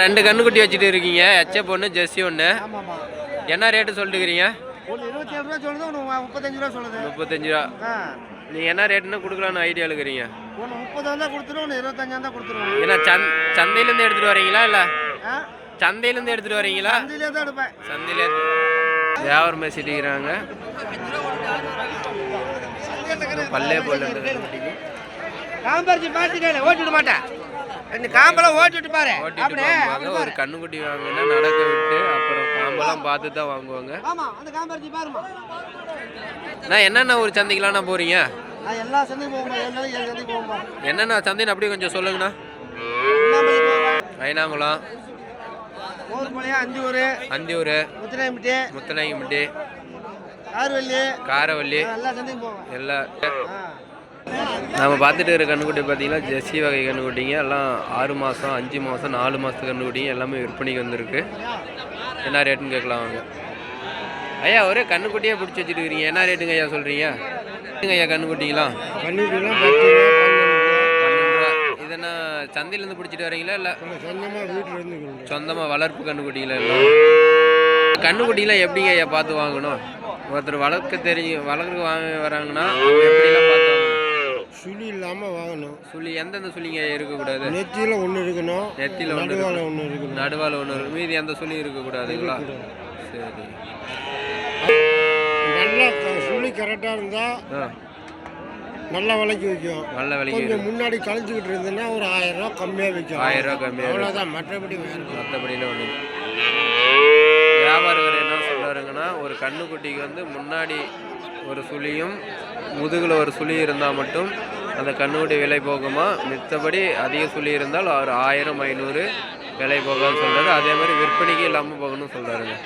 ரெண்டு கண்ணுக்குட்டி வச்சுட்டு இருக்கீங்க. எச்ச பொண்ணு ஜெர்சி ஒன்று என்ன ரேட்டு சொல்லிட்டுக்கிறீங்க? முப்பத்தஞ்சு ரூபா சொல்லுது. முப்பத்தஞ்சு ரூபா. நீங்கள் என்ன ரேட்டுன்னு கொடுக்கலான்னு ஐடியா இருக்கிறீங்க. ஒன்று முப்பது தான் கொடுத்துருவோம் ஒன்று இருபத்தஞ்சா தான் கொடுத்துருவோம். ஏன்னா சந் சந்தையிலேருந்து எடுத்துகிட்டு வரீங்களா இல்லை? சந்தையிலேருந்து எடுத்துகிட்டு வரீங்களா? அஞ்சுலேயே தான் எடுப்பேன். சந்தையிலே வியாபாரம் பேசிட்டு இருக்கிறாங்க பல்லே பார்த்துக்கல ஓட்டிவிட மாட்டேன். ரெண்டு காம்பெல்லாம் ஓட்டிவிட்டு பாரு. ஓட்டிட்டு ஒரு கண்ணுக்குட்டி வாங்கினா நடக்க விட்டு அப்புறம் காம்பெல்லாம் பார்த்து தான் வாங்குவாங்க. ஆமா அந்த காம்பரிச்சு பாருமா நான் என்னென்ன ஒரு சந்தைக்கெலாம் போகிறீங்க நான் எல்லா சந்தையும் போகும்போது என்னென்ன சந்தைன்னு அப்படியே கொஞ்சம் சொல்லுங்கண்ணா. ஊர்பாளையம் அஞ்சூர் அந்தியூர் முத்திராயம்பட்டி முத்தநாயகம்பட்டி ஆறுவல்லி காரவள்ளி எல்லா சந்தையும் போவேன் எல்லா ஆ. நம்ம பார்த்துட்டு இருக்கிற கண்ணுக்குட்டி பார்த்தீங்கன்னா ஜெர்சி வகை கண்ணுக்குட்டிங்க எல்லாம் ஆறு மாதம் அஞ்சு மாதம் நாலு மாதத்து கண்ணுக்குட்டிங்க எல்லாமே விற்பனைக்கு வந்திருக்கு. என்ன ரேட்டுன்னு கேட்கலாம் வாங்க. ஐயா ஒரே கண்ணுக்குட்டியே பிடிச்சி வச்சுட்டு இருக்கிறீங்க என்ன ரேட்டுங்க ஐயா சொல்கிறீங்க ஐயா ரூபா இதென்ன சந்தையிலேருந்து பிடிச்சிட்டு வரீங்களா? இல்லை சொந்தமாக வளர்ப்பு கண்ணுக்குட்டிங்களா எல்லாம்? கண்ணுக்குட்டிலாம் எப்படிங்க ஐயா பார்த்து வாங்கணும்? ஒருத்தர் வளர்க்க தெரிஞ்சு வளர்க்க வாங்க வராங்கன்னா அவங்க எப்படிலாம் பார்த்து சுழி இல்லாமல் வாங்கணும். சுழி எந்தெந்த சுழிங்க இருக்கக்கூடாது? நெத்தியில் ஒன்று இருக்கணும் நெத்தியில் ஒன்று நடுவால ஒன்று இருக்கணும். நடுவால் ஒன்று இருக்கு. மீதி எந்த சுழி இருக்கக்கூடாதுங்களா சரி. நல்லா சுழி கரெக்டாக இருந்தால் நல்ல விலைக்கு விற்கும். நல்ல விலைக்கு கொஞ்சம் முன்னாடி கழிச்சுக்கிட்டு இருந்ததுன்னா ஒரு ஆயிரம் ரூபா கம்மியாக விற்கும். ஆயிரம் ரூபா கம்மியாக அவ்வளோதான் மற்றபடி மற்றபடியில் ஒன்று வியாபாரகர் என்ன சொல்கிறாருங்கன்னா ஒரு கண்ணுக்குட்டிக்கு வந்து முன்னாடி ஒரு சுழியும் முதுகில் ஒரு சுழி இருந்தால் மட்டும் அந்த கண்ணுடைய விலை போகுமா? மித்தபடி அதிகம் சொல்லியிருந்தால் இருந்தால் ஒரு ஆயிரம் ஐநூறு விலை போகான்னு சொல்கிறாரு அதே மாதிரி விற்பனைக்கு இல்லாமல் போகணும்னு சொல்கிறாருங்க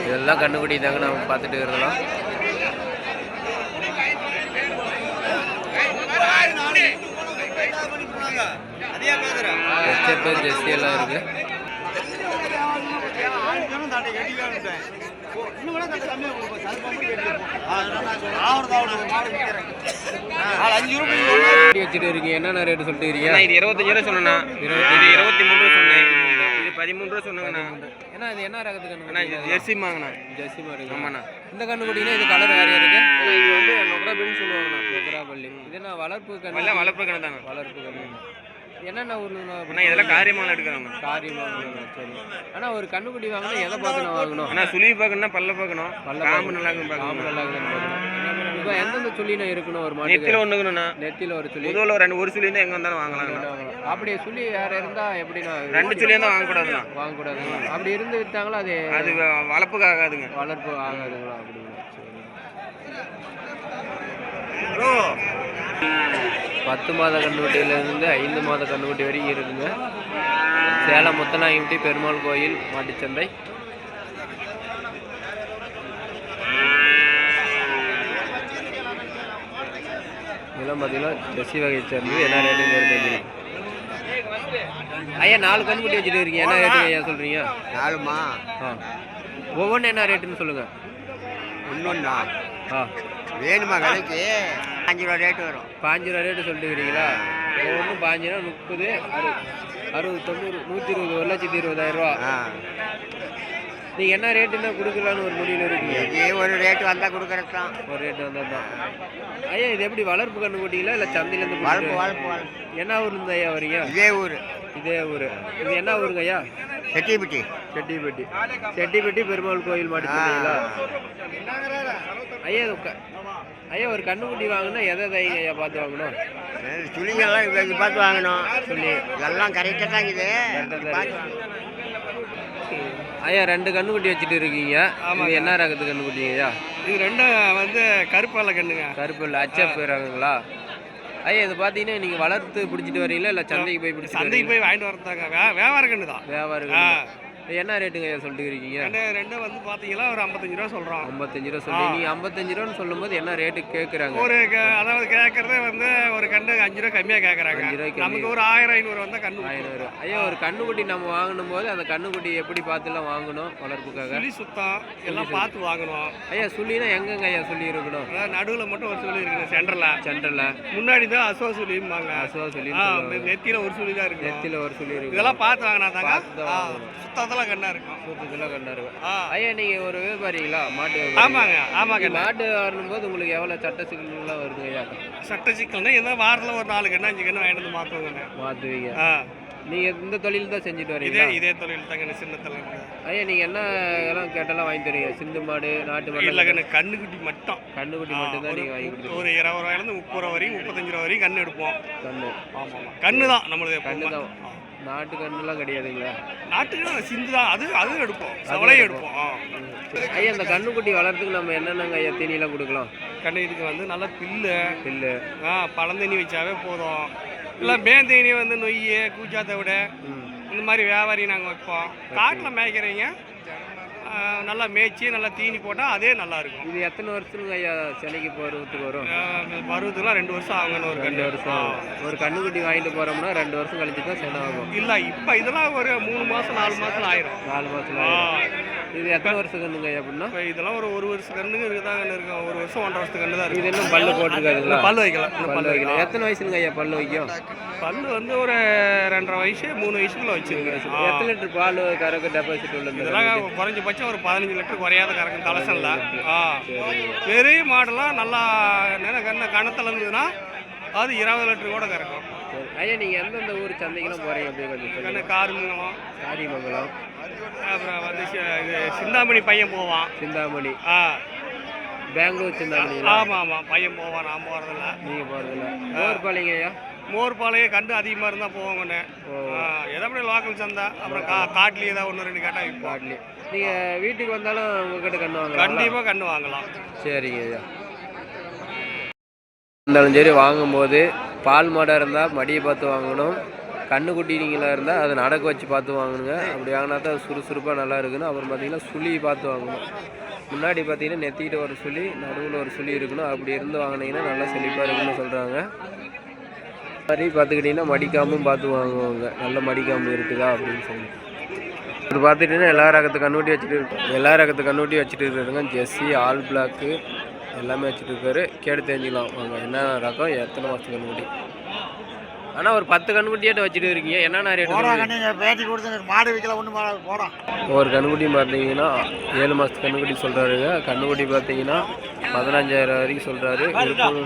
இதெல்லாம் கண்ணுக்குடி தாங்க நம்ம பார்த்துட்டு இருக்கிறோம் எச்சப்பேர் எல்லாம் இருக்குது வச்சுட்டு இருக்கீங்க. என்னென்ன ரேட்டு சொல்லிட்டு இருக்கீங்க? இது இருபத்தஞ்சு ரூபா சொன்னேண்ணா இது இருபத்தி மூணு ரூபா சொன்னேன். இது பதிமூணு ரூபா சொன்னாங்கண்ணா ஏன்னா இது என்ன ரகத்து கண்ணு இது ஜெர்சி மாங்கண்ணா. ஜெர்சி மாதிரி ஆமாண்ணா. இந்த கண்ணு குட்டினா இது கலர் வேறையா இருக்கு இது வந்து நொக்கராபின்னு சொல்லுவாங்கண்ணா. கொக்கராப்பள்ளி இது என்ன வளர்ப்பு கண்ணு? வளர்ப்பு கணக்கு தாங்க. வளர்ப்பு கண்ணு? என்னென்ன ஊர்ல அண்ணா இதெல்லாம் காரியமாக எடுக்கிறாங்க காரியமா சரி. ஆனா ஒரு கண்ணுக்குட்டி வாங்கினா எதை நான் வாங்கணும்? அண்ணா சுழி பார்க்கணும்னா பல்ல பார்க்கணும். பல்ல காம்பு நல்லா இருக்குன்னு காம்பு பார்க்கணும் நல்லா இருக்குன்னு பார்க்கணும். இப்போ எந்தெந்த சுள்ளினா இருக்கணும் ஒரு நெத்தியில் ஒன்றுங்கண்ணா நெத்தியில ஒரு சுள்ளி முதுகில் ரெண்டு ஒரு சுழி இருந்தால் எங்கே வந்தாலும் வாங்கலாங்கண்ணா அப்படியே சுள்ளி வேற இருந்தா எப்படின்னா ரெண்டு சுழி இருந்தால் வாங்கக்கூடாதுண்ணா. வாங்கக்கூடாது அப்படி இருந்து வித்தாங்களா அது? அது வளர்ப்புக்கு ஆகாதுங்க. வளர்ப்பு ஆகாதுங்களா? அப்படிங்களா. பத்து மாத கண்ணுக்குட்டியிலேருந்து ஐந்து மாத கண்ணுக்குட்டி வரைக்கும் இருக்குங்க சேலம் முத்தநாயகம்பட்டி பெருமாள் கோயில் மாட்டுச்சந்தை. இதெல்லாம் பார்த்தீங்கன்னா ஜெர்சி வகையை சேர்ந்தது. என்ன ரேட்டுன்னு தெரிஞ்சு ஐயா நாலு கண்ணுக்குட்டி வச்சுட்டு இருக்கீங்க. என்ன ரேட்டுங்க ஐயா சொல்கிறீங்க நாலுமா? ஆ. ஒவ்வொன்றும் என்ன ரேட்டுன்னு சொல்லுங்கள் ஒன்றுண்ணா ஆ. வேணுமா விலைக்கு? அஞ்சு ரூபா ரேட்டு வரும். பாஞ்சு ரூபா ரேட்டு சொல்லிட்டுக்கிறீங்களா பாஞ்சு ரூபா முப்பது அறு அறுபது தொண்ணூறு நூற்றி இருபது ஒரு லட்சத்தி இருபதாயிரம் ரூபா. நீங்கள் என்ன ரேட்டுன்னா கொடுக்கலான்னு ஒரு முடிவில் இருக்கீங்க? இதே ஒரு ரேட்டு வந்தால் கொடுக்கறது தான் ஒரு ரேட்டு வந்தால் தான் ஐயா இது எப்படி வளர்ப்பு கண்ணு போட்டிங்களா இல்லை சந்தையிலேருந்து வளர்ப்பு வளர்ப்பு வளர்ப்பு. என்ன ஊர்லேருந்து ஐயா வரீங்க? இதே ஊர். இதே ஊர். இது என்ன ஊருங்க ஐயா? செட்டிப்பட்டி. செட்டிப்பட்டி. செட்டிப்பட்டி பெருமாள் கோயில் மாட்டு சொன்னீங்களா ஐயா ஐயா ஒரு கண்ணுக்குட்டி வாங்கினா எதை தைங்க ஐயா பார்த்து வாங்கணும்? துணிங்கெல்லாம் இவ்வளோ பார்த்து வாங்கணும். சொல்லி. எல்லாம் கரெக்டாக தான் வாங்கணும். ஐயா ரெண்டு கண்ணுக்குட்டி வச்சுட்டு இருக்கீங்க. இது என்ன ரகத்து கண்ணுக்குட்டிங்க ஐயா? இது ரெண்டும் வந்து கருப்பால கண்ணுங்க கருப்பு இல்லை அச்சப்பு ரகங்களா ஐயா இது பார்த்தீங்கன்னா நீங்கள் வளர்த்து பிடிச்சிட்டு வரீங்களா? இல்லை சந்தைக்கு போய் பிடிச்சிட்டு சந்தைக்கு போய் வாங்கிட்டு வரதாங்க வே வியாபார கண்ணு தான். வியாபாரம் என்ன ரேட்டுங்க சொல்லிட்டு இருக்கீங்க? ரெண்டு வந்து பார்த்தீங்கன்னா ஒரு ஐம்பத்தஞ்சு ரூபா சொல்கிறோம் ஐம்பத்தஞ்சு ரூபா சொல்லி நீ ஐம்பத்தஞ்சு ரூபான்னு சொல்லும்போது என்ன ரேட்டு கேட்குறாங்க ஒரு அதாவது கேட்கறதே வந்து ஒரு கண்டு அஞ்சு ரூபா கம்மியாக கேட்குறாங்க அஞ்சு ரூபாய்க்கு நமக்கு ஒரு ஆயிரம் ஐநூறு வந்தால் கண்டு ஆயிரம் ரூபா. ஐயா ஒரு கண்ணுக்குட்டி நம்ம வாங்கணும் போது அந்த கண்ணுக்குட்டி எப்படி பார்த்துலாம் வாங்கணும் வளர்ப்புக்காக? சுழி சுத்தம் எல்லாம் பார்த்து வாங்கணும். ஐயா சுள்ளினா எங்கங்க ஐயா சொல்லி இருக்கணும்? அதாவது நடுவில் மட்டும் ஒரு சுழி இருக்குது சென்டரில். சென்டரில். முன்னாடி தான் அசோ சுழிம்பாங்க. அசுவா சொல்லி நெத்தியில் ஒரு சுழி தான் இருக்கும். நெத்தியில் ஒரு சொல்லி இருக்கு இதெல்லாம் பார்த்து வாங்கினா தாங்க? பார்த்து சுத்தத்தில் கண்ணா இருக்கும். சூத்தத்தில் கண்டாரு ஆ. ஐயா நீங்க ஒரு வியாபாரிங்களா? மாட்டு ஆமாங்க ஆமாங்க மாட்டு வரும்போது உங்களுக்கு எவ்வளோ சட்ட சிக்கல்லாம் வருது ஐயா? சட்ட சிக்கல்னா எந்த வாரத்தில் ஒரு நாலு கண்ணு அஞ்சு கண்ணு வாங்கிட்டு வந்து மாற்றுவீங்க ஆ. நீங்க இந்த தொழில் தான் செஞ்சுட்டு இதே வரீங்களா? இதே தொழில் தாங்க சின்ன தொழில் ஐயா நீங்க என்ன எல்லாம் கேட்டாலும் வாங்கி தரீங்க சிந்து மாடு நாட்டு மாடு? இல்லை கண்ணு கண்ணுக்குட்டி மட்டும். கண்ணுக்குட்டி மட்டும் தான் நீங்க வாங்கி கொடுத்துருக்கீங்க ஒரு இருபது ரூபாயிலேருந்து முப்பது ரூபா வரைக்கும் முப்பத்தஞ்சு ரூபா வரைக்கும் கண்ணு எடுப்போம். கண்ணு. ஆமாம் கண்ணு தான் நம்மளது கண்ணு. தான். நாட்டு கண்ணுலாம் கிடையாதுங்களா. நாட்டுக்கு சிந்து தான். அது அதுவும் எடுப்போம். சவளையும் எடுப்போம். ஐயா இந்த கண்ணுக்குட்டி வளர்றதுக்கு நம்ம என்னென்னங்க ஐயா தீனிலாம் கொடுக்கலாம்? கண்ணு இதுக்கு வந்து நல்ல பில்லு. பில்லு. ஆ பழந்தண்ணி வச்சாவே போதும். இல்லை மேந்தேனி வந்து நொய் கூச்சாத்தை விட இந்த மாதிரி வியாபாரி நாங்கள் வைப்போம். காட்டில் மேய்க்கிறீங்க? நல்லா மேய்ச்சி நல்லா தீனி போட்டால் அதே நல்லா இருக்கும் இது எத்தனை வருஷத்துக்கு ஐயா சென்னைக்கு போகிறதுக்கு வரும்? பருவத்துக்குலாம் ரெண்டு வருஷம் ஆகணும் ஒரு ரெண்டு வருஷம். ஒரு கண்ணுக்குட்டி வாங்கிட்டு போறோம்னா ரெண்டு வருஷம் கழிச்சு தான் சென்னை ஆகும். இல்லை இப்போ இதெல்லாம் ஒரு மூணு மாதம் நாலு மாதம் ஆயிரும். நாலு ஆயிடும். இது எத்தனை வருஷம் கண்ணுங்க அப்படின்னா? இதெல்லாம் ஒரு ஒரு வருஷம் கண்ணுங்க இருக்குதான் கண்ணு இருக்கும் ஒரு வருஷம் ஒன்றரை வருஷத்துக்கு கண்ணு தான் இது இன்னும் பல்லு போட்டிருக்காதுங்களா பல்லு வைக்கலாம். பல்லு பல்லு வைக்கல வைக்கலாம். எத்தனை வயசுங்க ஐயா பல்லு வைக்கும்? பல்லு வந்து ஒரு ரெண்டரை வயசு மூணு வயசுக்குள்ள வச்சிருக்கேன் எத்தனை லிட்டர் பால் கறக்கு டெபாசிட் உள்ள இந்த இதெல்லாம் குறைஞ்சபட்சம் ஒரு பதினஞ்சு லிட்டர் குறையாத கறக்கும் தலைசல்ல. ஆ. பெரிய மாடெல்லாம் நல்லா என்ன கண்ண கணத்தில் இருந்ததுன்னா அது இருபது லிட்டர் கூட கறக்கும். ஐயா நீங்க எந்தெந்த ஊர் சந்தைக்கெல்லாம் போறீங்க அப்படியே கொஞ்சம் காரிமங்கலம். காரிமங்கலம். அப்புறம் வந்து இது சிந்தாமணி பையன் போவான். சிந்தாமணி. ஆ. பெங்களூர் சிந்தாமணிங்களா ஆமாம் ஆமாம் பையன் போவான் நான் போகிறதில்ல நீங்க போறதில்ல. மோர்பாளைங்க ஐயா? மோர் பாலையே கண்டு அதிகமாக இருந்தால் போவாங்கண்ணே எதாவது லோக்கல் சந்தை. அப்புறம் கா காட்டில் ஏதாவது ஒன்று ரெண்டு கேட்டால் விற்போம் காட்லி. நீங்க வீட்டுக்கு வந்தாலும் உங்ககிட்ட கண்ணு வாங்கலாம் கண்டிப்பாக கண்டு வாங்கலாம். சரிங்க ஐயா. இருந்தாலும் சரி வாங்கும்போது பால் மாடாக இருந்தால் மடியை பார்த்து வாங்கணும். கண்ணுக்குட்டிங்களா இருந்தால் அதை நடக்க வச்சு பார்த்து வாங்கணுங்க அப்படி வாங்கினா தான் அது சுறுசுறுப்பாக நல்லா இருக்குன்னு அப்புறம் பார்த்தீங்கன்னா சுழி பார்த்து வாங்கணும். முன்னாடி பார்த்தீங்கன்னா நெத்திக்கிட்ட ஒரு சுழி நடுவில் ஒரு சுழி இருக்கணும். அப்படி இருந்து வாங்கினீங்கன்னா நல்லா செழிப்பாக இருக்குன்னு சொல்கிறாங்க மாதிரி பார்த்துக்கிட்டிங்கன்னா மடிக்காமும் பார்த்து வாங்குவாங்க. நல்ல மடிக்காமல் இருக்குதா அப்படின்னு சொல்லி. இப்போ பார்த்துட்டிங்கன்னா எல்லா ரகத்து கண்ணூட்டி வச்சுட்டு இருக்கோம் எல்லா ரகத்து கண்ணூட்டி வச்சுட்டு இருக்கிறதுங்க ஜெஸ்ஸி ஆல் பிளாக்கு எல்லாமே வச்சுட்டு இருக்காரு கேட்டு தெரிஞ்சுக்கலாம். வாங்க என்ன ரகம்? எத்தனை வருஷம் கண்ணூட்டி ஆனால் ஒரு பத்து கண்ணுக்குட்டியாட்ட வச்சுட்டு இருக்கீங்க. என்னென்ன கண்ணு பேட்டி கொடுத்து மாடு வைக்கல ஒன்று போடா. ஒரு கண்ணுக்குட்டி பார்த்தீங்கன்னா ஏழு மாதத்து கண்ணுக்குட்டி சொல்கிறாருங்க கண்ணுக்குட்டி பார்த்தீங்கன்னா பதினஞ்சாயிரம் வரைக்கும் சொல்கிறாரு விருப்பம்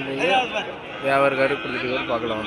வியாபாரக்காரு கொடுத்துட்டு பார்க்கலாம்.